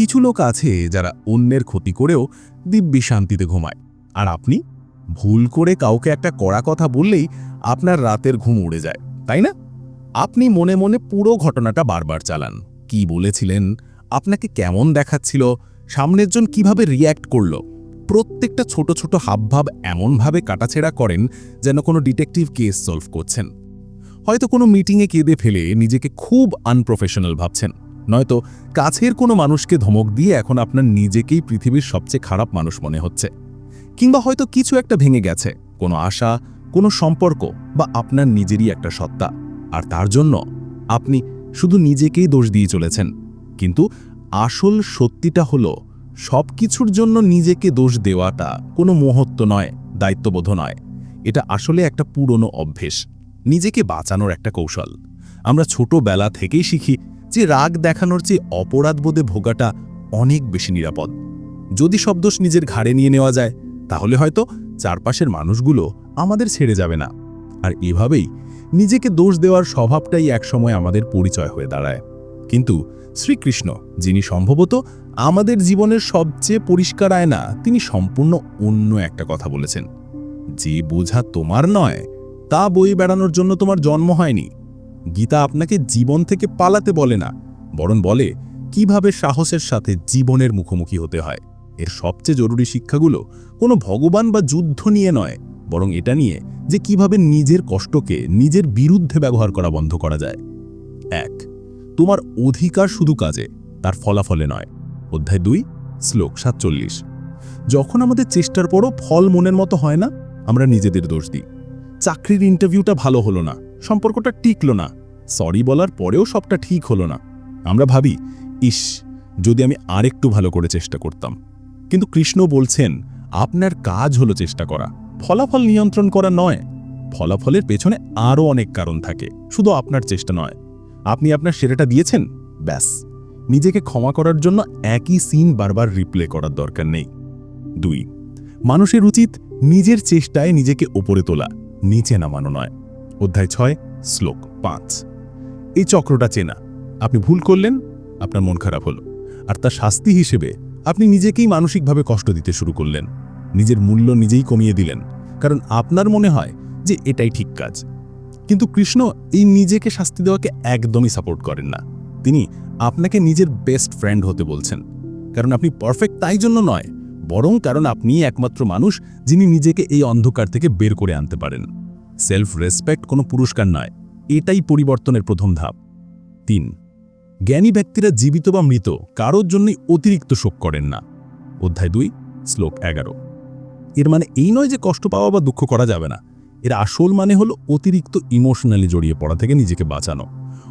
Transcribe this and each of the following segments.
কিছু লোক আছে যারা অন্যের ক্ষতি করেও দিব্যি শান্তিতে ঘুমায়। আর আপনি? ভুল করে কাউকে একটা কড়া কথা বললেই আপনার রাতের ঘুম উড়ে যায়, তাই না? আপনি মনে মনে পুরো ঘটনাটা বারবার চালান। কি বলেছিলেন? আপনাকে কেমন দেখাচ্ছিল? সামনের জন কীভাবে রিয়্যাক্ট করল? প্রত্যেকটা ছোট ছোট হাবভাব এমনভাবে কাটাছেড়া করেন যেন কোনো ডিটেকটিভ কেস সলভ করছেন। হয়তো কোনো মিটিংয়ে কেঁদে ফেলে নিজেকে খুব আনপ্রফেশনাল ভাবছেন। নয়তো কাছের কোনো মানুষকে ধমক দিয়ে এখন আপনার নিজেকেই পৃথিবীর সবচেয়ে খারাপ মানুষ মনে হচ্ছে। কিংবা হয়তো কিছু একটা ভেঙে গেছে, কোনো আশা, কোনো সম্পর্ক বা আপনার নিজেরই একটা সত্তা। আর তার জন্য আপনি শুধু নিজেকেই দোষ দিয়ে চলেছেন। কিন্তু আসল সত্যিটা হলো সব কিছুর জন্য নিজেকে দোষ দেওয়াটা কোনো মহত্ব নয়, দায়িত্ববোধ নয়। এটা আসলে একটা পুরনো অভ্যেস। নিজেকে বাঁচানোর একটা কৌশল। আমরা ছোটবেলা থেকেই শিখি যে রাগ দেখানোর চেয়ে অপরাধবোধে ভোগাটা অনেক বেশি নিরাপদ। যদি সব দোষ নিজের ঘাড়ে নিয়ে নেওয়া যায়, তাহলে হয়তো চারপাশের মানুষগুলো আমাদের ছেড়ে যাবে না। আর এভাবেই নিজেকে দোষ দেওয়ার স্বভাবটাই একসময় আমাদের পরিচয় হয়ে দাঁড়ায়। কিন্তু শ্রীকৃষ্ণ, যিনি সম্ভবত আমাদের জীবনের সবচেয়ে পরিষ্কার আয়না, তিনি সম্পূর্ণ অন্য একটা কথা বলেছেন। যে বোঝা তোমার নয়, তা বই বেড়ানোর জন্য তোমার জন্ম হয়নি। গীতা আপনাকে জীবন থেকে পালাতে বলে না, বরং বলে কীভাবে সাহসের সাথে জীবনের মুখোমুখি হতে হয়। এর সবচেয়ে জরুরি শিক্ষাগুলো কোনো ভগবান বা যুদ্ধ নিয়ে নয়, বরং এটা নিয়ে যে কীভাবে নিজের কষ্টকে নিজের বিরুদ্ধে ব্যবহার করা বন্ধ করা যায়। এক, তোমার অধিকার শুধু কাজে, তার ফলাফলে নয়। অধ্যায় দুই, শ্লোক সাতচল্লিশ। যখন আমাদের চেষ্টার পরও ফল মনের মতো হয় না, আমরা নিজেদের দোষ দিই। চাকরির ইন্টারভিউটা ভালো হলো না। সম্পর্কটা টিকলো না। সরি বলার পরেও সবটা ঠিক হলো না। আমরা ভাবি, ইস, যদি আমি আরেকটু ভালো করে চেষ্টা করতাম। কিন্তু কৃষ্ণ বলছেন, আপনার কাজ হলো চেষ্টা করা। ফলাফল নিয়ন্ত্রণ করা নয়। ফলাফলের পেছনে আরও অনেক কারণ থাকে। শুধু আপনার চেষ্টা নয়। আপনি আপনার সেরাটা দিয়েছেন? ব্যাস। নিজেকে ক্ষমা করার জন্য একই সিন বারবার রিপ্লে করার দরকার নেই। দুই, মানুষের উচিত নিজের চেষ্টায় নিজেকে ওপরে তোলা। নিচে নামানো নয়। অধ্যায় ছয়, শ্লোক পাঁচ। এই চক্রটা চেনা। আপনি ভুল করলেন, আপনার মন খারাপ হলো। আর তার শাস্তি হিসেবে আপনি নিজেকেই মানসিকভাবে কষ্ট দিতে শুরু করলেন। নিজের মূল্য নিজেই কমিয়ে দিলেন। কারণ আপনার মনে হয় যে এটাই ঠিক কাজ। কিন্তু কৃষ্ণ এই নিজেকে শাস্তি দেওয়াকে একদমই সাপোর্ট করেন না। তিনি আপনাকে নিজের বেস্ট ফ্রেন্ড হতে বলছেন। কারণ আপনি পারফেক্ট তাই জন্য নয়, বরং কারণ আপনি একমাত্র মানুষ যিনি নিজেকে এই অন্ধকার থেকে বের করে আনতে পারেন। সেলফ রেসপেক্ট কোনো পুরস্কার নয়। এটাই পরিবর্তনের প্রথম ধাপ। তিন, জ্ঞানী ব্যক্তিরা জীবিত বা মৃত, কারোর জন্যই অতিরিক্ত শোক করেন না। অধ্যায় দুই, শ্লোক এগারো। এর মানে এই নয় যে কষ্ট পাওয়া বা দুঃখ করা যাবে না। এর আসল মানে হলো অতিরিক্ত ইমোশনালি জড়িয়ে পড়া থেকে নিজেকে বাঁচানো।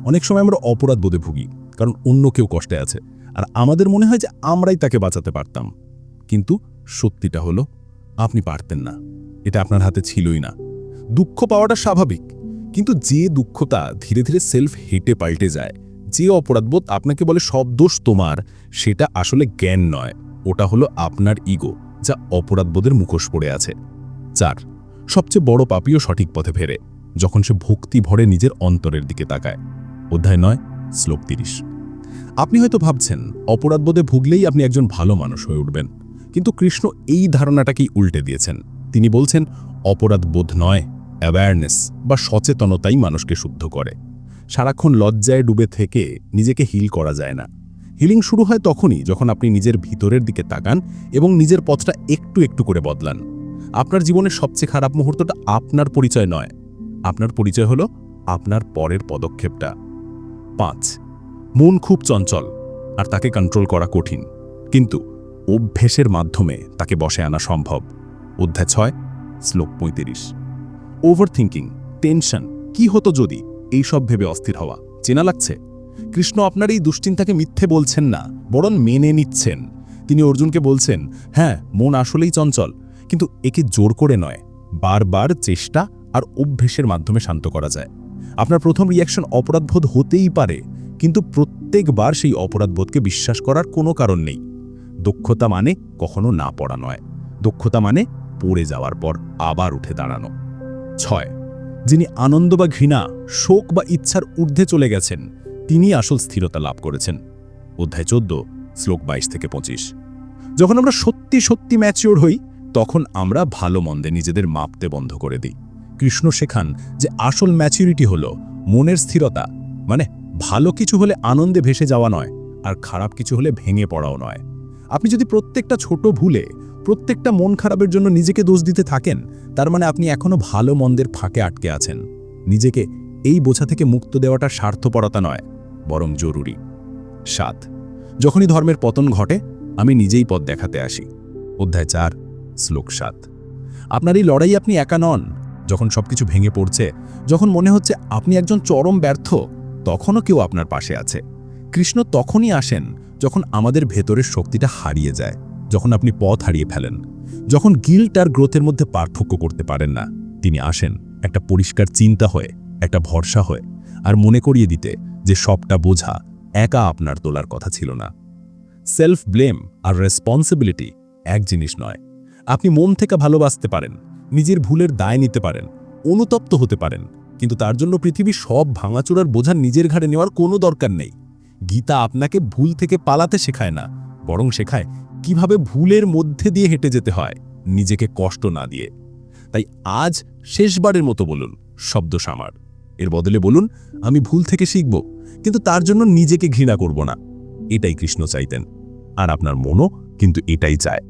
অনেক সময় আমরা অপরাধ বোধে ভুগি, কারণ অন্য কেউ কষ্টে আছে। আর আমাদের মনে হয় যে আমরাই তাকে বাঁচাতে পারতাম। কিন্তু সত্যিটা হলো, আপনি পারতেন না। এটা আপনার হাতে ছিলই না। দুঃখ পাওয়াটা স্বাভাবিক। কিন্তু যে দুঃখতা ধীরে ধীরে সেলফ হেটে পাল্টে যায়, যে অপরাধবোধ আপনাকে বলে সব দোষ তোমার, সেটা আসলে জ্ঞান নয়। ওটা হলো আপনার ইগো যা অপরাধবোধের মুখোশ পড়ে আছে। চার, সবচেয়ে বড় পাপিও সঠিক পথে ফেরে, যখন সে ভক্তি ভরে নিজের অন্তরের দিকে তাকায়। অধ্যায় নয়, শ্লোক তিরিশ। আপনি হয়তো ভাবছেন অপরাধবোধে ভুগলেই আপনি একজন ভালো মানুষ হয়ে উঠবেন। কিন্তু কৃষ্ণ এই ধারণাটাকেই উল্টে দিয়েছেন। তিনি বলছেন অপরাধবোধ নয়। অ্যাওয়ারনেস বা সচেতনতাই মানুষকে শুদ্ধ করে। সারাক্ষণ লজ্জায় ডুবে থেকে নিজেকে হিল করা যায় না। হিলিং শুরু হয় তখনই যখন আপনি নিজের ভিতরের দিকে তাকান এবং নিজের পথটা একটু একটু করে বদলান। আপনার জীবনের সবচেয়ে খারাপ মুহূর্তটা আপনার পরিচয় নয়। আপনার পরিচয় হলো আপনার পরের পদক্ষেপটা। পাঁচ, মন খুব চঞ্চল আর তাকে কন্ট্রোল করা কঠিন। কিন্তু অভ্যেসের মাধ্যমে তাকে বসে আনা সম্ভব। অধ্যায় ছয়, শ্লোক পঁয়ত্রিশ। ওভার থিঙ্কিং টেনশন কি হতো যদি? এইসব ভেবে অস্থির হওয়া। চেনা লাগছে? কৃষ্ণ আপনার এই দুশ্চিন্তাকে মিথ্যে বলছেন না, বরং মেনে নিচ্ছেন। তিনি অর্জুনকে বলছেন হ্যাঁ মন আসলেই চঞ্চল, কিন্তু একে জোর করে নয়। বারবার চেষ্টা আর অভ্যেসের মাধ্যমে শান্ত করা যায়। আপনার প্রথম রিয়াকশন অপরাধবোধ হতেই পারে, কিন্তু প্রত্যেকবার সেই অপরাধবোধকে বিশ্বাস করার কোনো কারণ নেই। দক্ষতা মানে কখনো না পড়া নয়। দক্ষতা মানে পড়ে যাওয়ার পর আবার উঠে দাঁড়ানো। ছয়। যিনি আনন্দ বা ঘৃণা, শোক বা ইচ্ছার ঊর্ধ্বে চলে গেছেন তিনি আসল স্থিরতা লাভ করেছেন। অধ্যায় চোদ্দ, শ্লোক বাইশ থেকে পঁচিশ। যখন আমরা সত্যি সত্যি ম্যাচিওর হই, তখন আমরা ভালো মন্দে নিজেদের মাপতে বন্ধ করে দিই। কৃষ্ণ শেখান যে আসল ম্যাচিউরিটি হল মনের স্থিরতা মানে ভালো কিছু হলে আনন্দে ভেসে যাওয়া নয়, আর খারাপ কিছু হলে ভেঙে পড়াও নয়। আপনি যদি প্রত্যেকটা ছোট ভুলে প্রত্যেকটা মন খারাপের জন্য নিজেকে দোষ দিতে থাকেন, তার মানে আপনি এখনও ভালো মন্দের ফাঁকে আটকে আছেন। নিজেকে এই বোঝা থেকে মুক্ত দেওয়াটা স্বার্থপরতা নয়, বরং জরুরি। সাত, যখনই ধর্মের পতন ঘটে, আমি নিজেই পথ দেখাতে আসি। অধ্যায় চার, শ্লোক সাত। আপনার এই লড়াই আপনি একা নন। যখন সবকিছু ভেঙে পড়ছে, যখন মনে হচ্ছে আপনি একজন চরম ব্যর্থ, তখনও কেউ আপনার পাশে আছে। কৃষ্ণ তখনই আসেন, যখন আমাদের ভেতরের শক্তিটা হারিয়ে যায়। যখন আপনি পথ হারিয়ে ফেলেন, যখন গিল্ট আর গ্রোথের মধ্যে পার্থক্য করতে পারেন না, তিনি আসেন একটা পরিষ্কার চিন্তা হয়ে, একটা ভরসা হয়ে, আর মনে করিয়ে দিতে যে সবটা বোঝা একা আপনার তোলার কথা ছিল না। সেলফ ব্লেম আর রেসপন্সিবিলিটি এক জিনিস নয়। আপনি মন থেকে ভালোবাসতে পারেন, নিজের ভুলের দায় নিতে পারেন, অনুতপ্ত হতে পারেন, কিন্তু তার জন্য পৃথিবী সব ভাঙাচোরার বোঝা নিজের ঘাড়ে নেওয়ার কোনো দরকার নেই। গীতা আপনাকে ভুল থেকে পালাতে শেখায় না, বরং শেখায় কীভাবে ভুলের মধ্যে দিয়ে হেঁটে যেতে হয়, নিজেকে কষ্ট না দিয়ে। তাই আজ শেষবারের মতো বলুন, শব্দ সামার। এর বদলে বলুন, আমি ভুল থেকে শিখব, কিন্তু তার জন্য নিজেকে ঘৃণা করব না। এটাই কৃষ্ণ চাইতেন। আর আপনার মনও কিন্তু এটাই চায়।